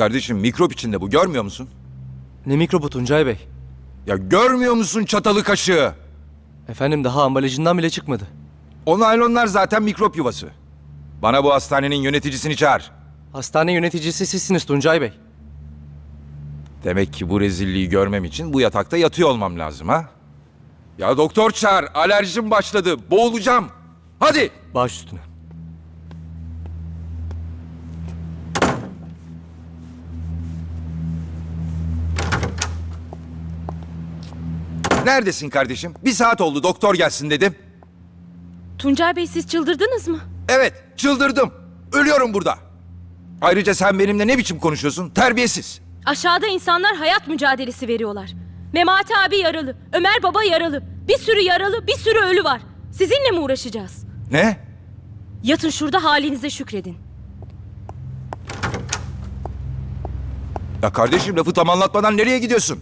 Kardeşim mikrop içinde bu görmüyor musun? Ne mikrobu Tuncay Bey? Ya görmüyor musun çatalı kaşığı? Efendim daha ambalajından bile çıkmadı. O naylonlar zaten mikrop yuvası. Bana bu hastanenin yöneticisini çağır. Hastane yöneticisi sizsiniz Tuncay Bey. Demek ki bu rezilliği görmem için bu yatakta yatıyor olmam lazım ha? Ya doktor çağır, alerjim başladı, boğulacağım. Hadi! Baş üstüne. Neredesin kardeşim? Bir saat oldu doktor gelsin dedim. Tuncay Bey siz çıldırdınız mı? Evet, çıldırdım. Ölüyorum burada. Ayrıca sen benimle ne biçim konuşuyorsun? Terbiyesiz. Aşağıda insanlar hayat mücadelesi veriyorlar. Memati abi yaralı, Ömer baba yaralı. Bir sürü yaralı, bir sürü ölü var. Sizinle mi uğraşacağız? Ne? Yatın şurada halinize şükredin. Ya kardeşim lafı tam anlatmadan nereye gidiyorsun?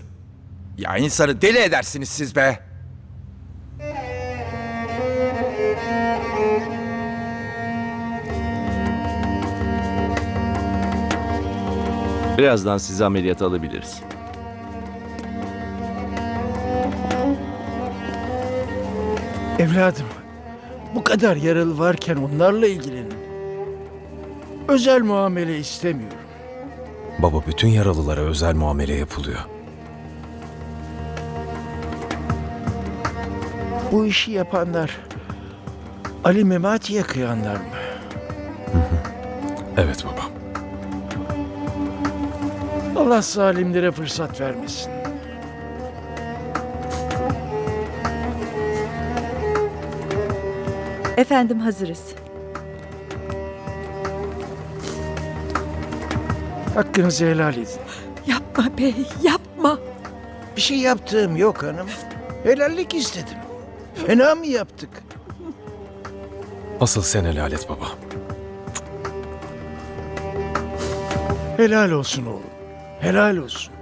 Ya insanı deli edersiniz siz be. Birazdan sizi ameliyata alabiliriz. Evladım, bu kadar yaralı varken onlarla ilgilenin. Özel muamele istemiyorum. Baba bütün yaralılara özel muamele yapılıyor. Bu işi yapanlar Ali Memati'ye kıyanlar mı? Evet baba. Allah zalimlere fırsat vermesin. Efendim hazırız. Hakkınızı helal edin. Yapma bey, yapma. Bir şey yaptığım yok hanım. Helallik istedim. Fena mı yaptık? Asıl sen helal et baba. Helal olsun oğlum. Helal olsun.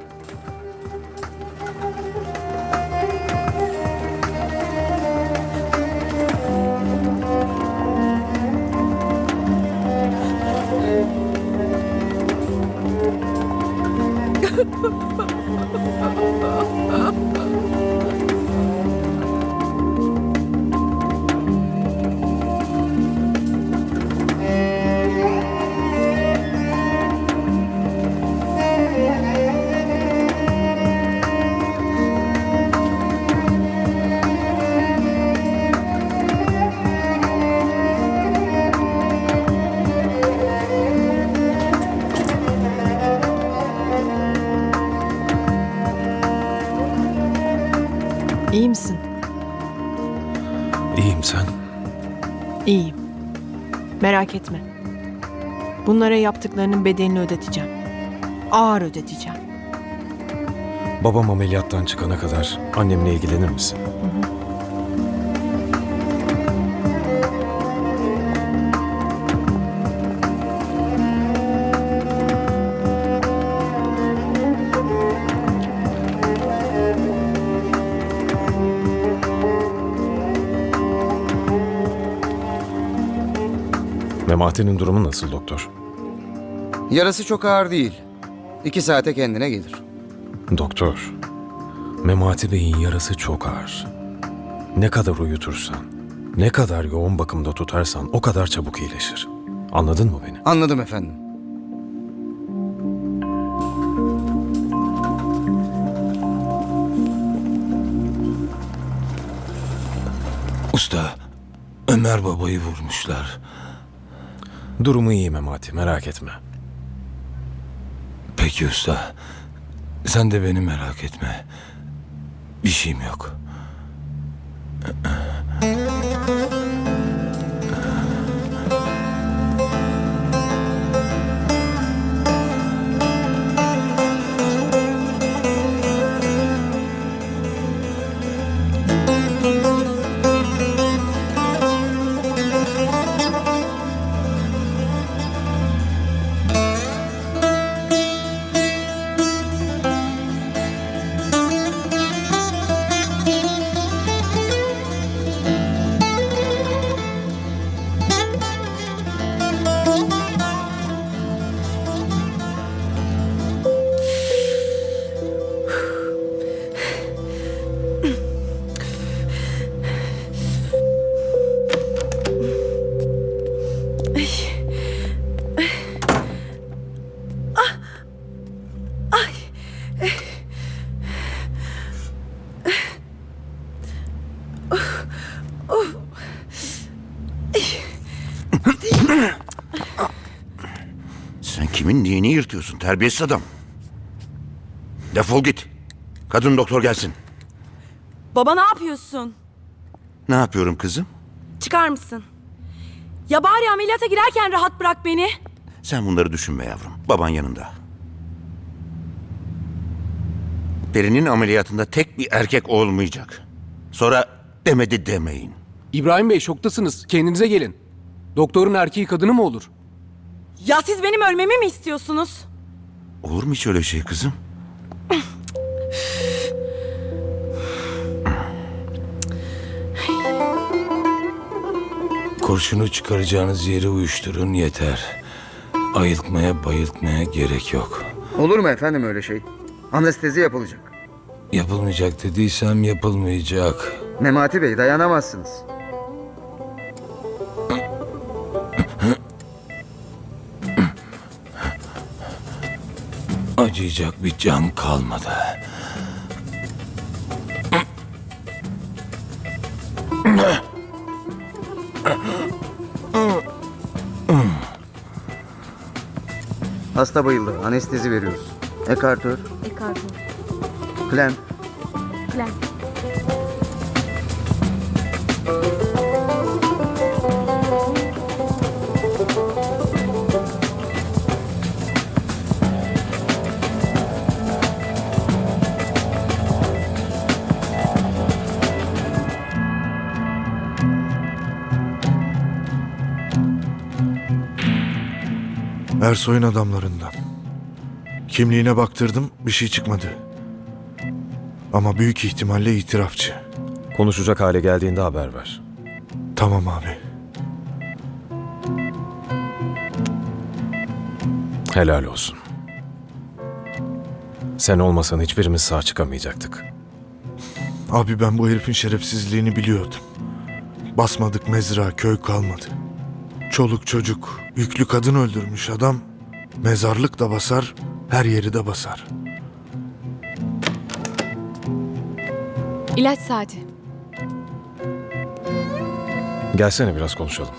İyiyim. Merak etme. Bunlara yaptıklarının bedelini ödeteceğim. Ağır ödeteceğim. Babam ameliyattan çıkana kadar annemle ilgilenir misin? Memati'nin durumu nasıl doktor? Yarası çok ağır değil. İki saate kendine gelir. Doktor, Memati Bey'in yarası çok ağır. Ne kadar uyutursan, ne kadar yoğun bakımda tutarsan o kadar çabuk iyileşir. Anladın mı beni? Anladım efendim. Usta, Ömer babayı vurmuşlar. Durumu iyi Memati, merak etme. Peki usta, sen de beni merak etme. Bir şeyim yok. Kimin neyini yırtıyorsun terbiyesiz adam? Defol git. Kadın doktor gelsin. Baba ne yapıyorsun? Ne yapıyorum kızım? Çıkar mısın? Ya bari ameliyata girerken rahat bırak beni. Sen bunları düşünme yavrum. Baban yanında. Peri'nin ameliyatında tek bir erkek olmayacak. Sonra demedi demeyin. İbrahim Bey şoktasınız. Kendinize gelin. Doktorun erkeği kadını mı olur? Ya siz benim ölmemi mi istiyorsunuz? Olur mu hiç öyle şey kızım? Kurşunu çıkaracağınız yeri uyuşturun yeter. Ayıltmaya bayıltmaya gerek yok. Olur mu efendim öyle şey? Anestezi yapılacak. Yapılmayacak dediysem yapılmayacak. Memati Bey dayanamazsınız. Acıyacak bir can kalmadı. Hasta bayıldı. Anestezi veriyoruz. Ekartör, Ekartör. plan. Ersoy'un adamlarından. Kimliğine baktırdım bir şey çıkmadı. Ama büyük ihtimalle itirafçı. Konuşacak hale geldiğinde haber ver. Tamam abi. Helal olsun. Sen olmasan hiçbirimiz sağ çıkamayacaktık. Abi ben bu herifin şerefsizliğini biliyordum. Basmadık mezra köy kalmadı. Çoluk çocuk, yüklü kadın öldürmüş adam. Mezarlık da basar, her yeri de basar. İlaç saati. Gelsene biraz konuşalım.